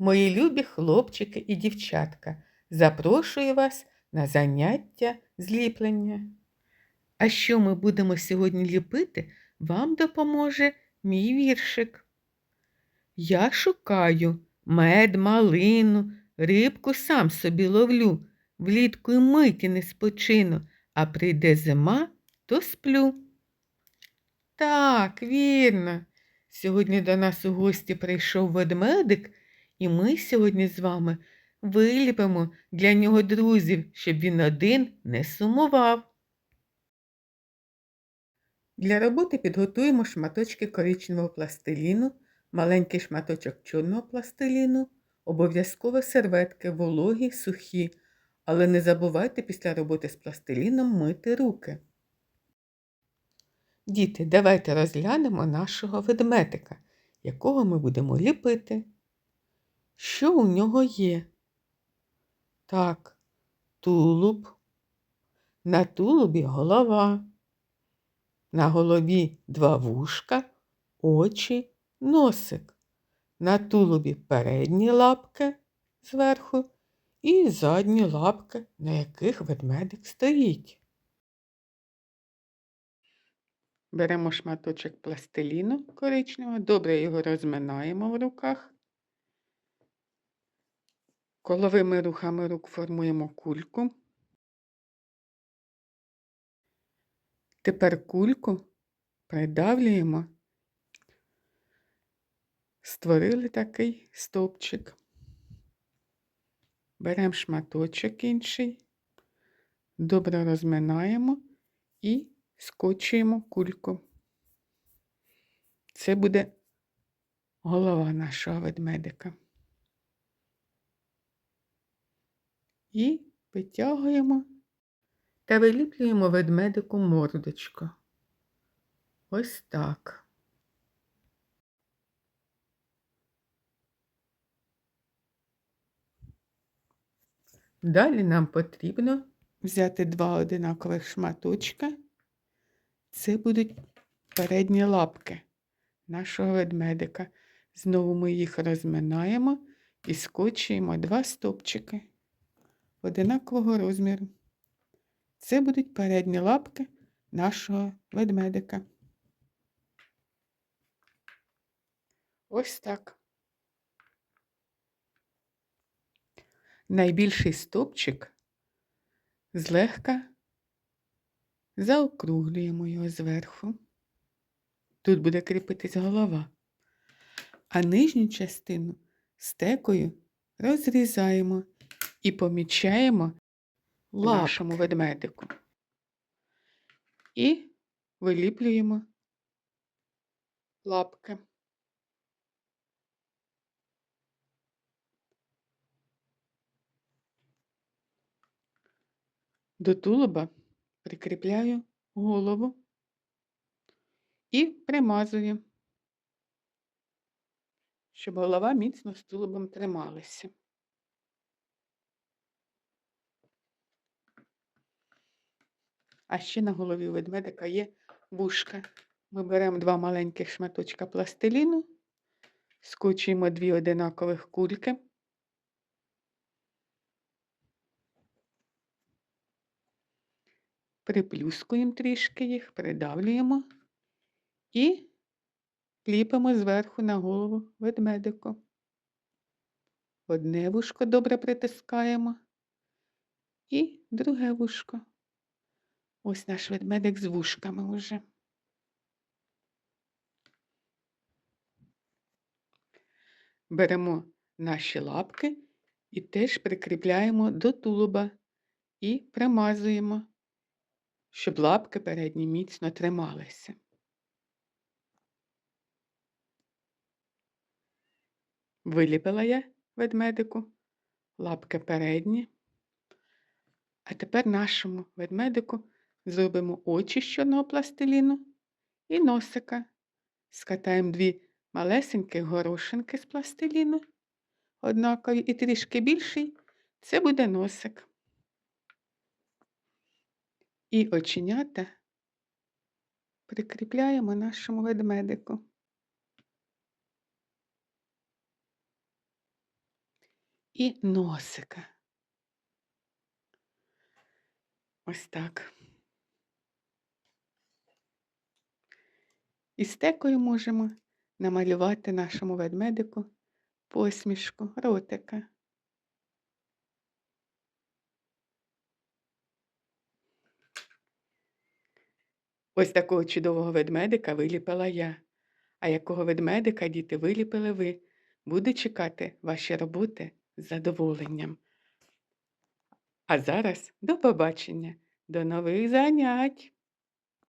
мої любі хлопчики і дівчатка, запрошую вас на заняття зліплення. А що ми будемо сьогодні ліпити, вам допоможе мій віршик. Я шукаю мед, малину, рибку сам собі ловлю, влітку й миті не спочину, а прийде зима, то сплю. Так, вірно. Сьогодні до нас у гості прийшов ведмедик, і ми сьогодні з вами виліпимо для нього друзів, щоб він один не сумував. Для роботи підготуємо шматочки коричневого пластиліну, маленький шматочок чорного пластиліну, обов'язково серветки вологі, сухі, але не забувайте після роботи з пластиліном мити руки. Діти, давайте розглянемо нашого ведмедика, якого ми будемо ліпити. Що у нього є? Так, тулуб. На тулубі голова. На голові два вушка, очі, носик. На тулубі передні лапки зверху і задні лапки, на яких ведмедик стоїть. Беремо шматочок пластиліну коричневого, добре його розминаємо в руках. Коловими рухами рук формуємо кульку. Тепер кульку придавлюємо, створили такий стовпчик. Беремо шматочок інший, добре розминаємо і скочуємо кульку. Це буде голова нашого ведмедика. І витягуємо та виліплюємо ведмедику мордочку. Ось так. Далі нам потрібно взяти два одинакових шматочка. Це будуть передні лапки нашого ведмедика. Знову ми їх розминаємо і скочуємо два стопчики одинакового розміру. Це будуть передні лапки нашого ведмедика. Ось так. Найбільший стопчик злегка заокруглюємо його зверху. Тут буде кріпитись голова, а нижню частину стекою розрізаємо і помічаємо нашому ведмедику. І виліплюємо лапки. До тулуба прикріпляю голову і примазую, щоб голова міцно з тулубом трималася. А ще на голові ведмедика є вушка. Ми беремо два маленьких шматочка пластиліну, скочуємо дві одинакових кульки. Приплюскуємо трішки їх, придавлюємо і ліпимо зверху на голову ведмедику. Одне вушко добре притискаємо і друге вушко. Ось наш ведмедик з вушками уже. Беремо наші лапки і теж прикріпляємо до тулуба і примазуємо, щоб лапки передні міцно трималися. Виліпила я ведмедику, лапки передні. А тепер нашому ведмедику Зробимо очі з чорного пластиліну і носика. Скатаємо дві малесенькі горошинки з пластиліну, однакові і трішки більший це буде носик. І оченята прикріпляємо нашому ведмедику. і носика. Ось так. І стекою можемо намалювати нашому ведмедику посмішку, ротика. Ось такого чудового ведмедика виліпила я. А якого ведмедика, діти, виліпили ви? Буду чекати ваші роботи з задоволенням. А зараз до побачення, до нових занять!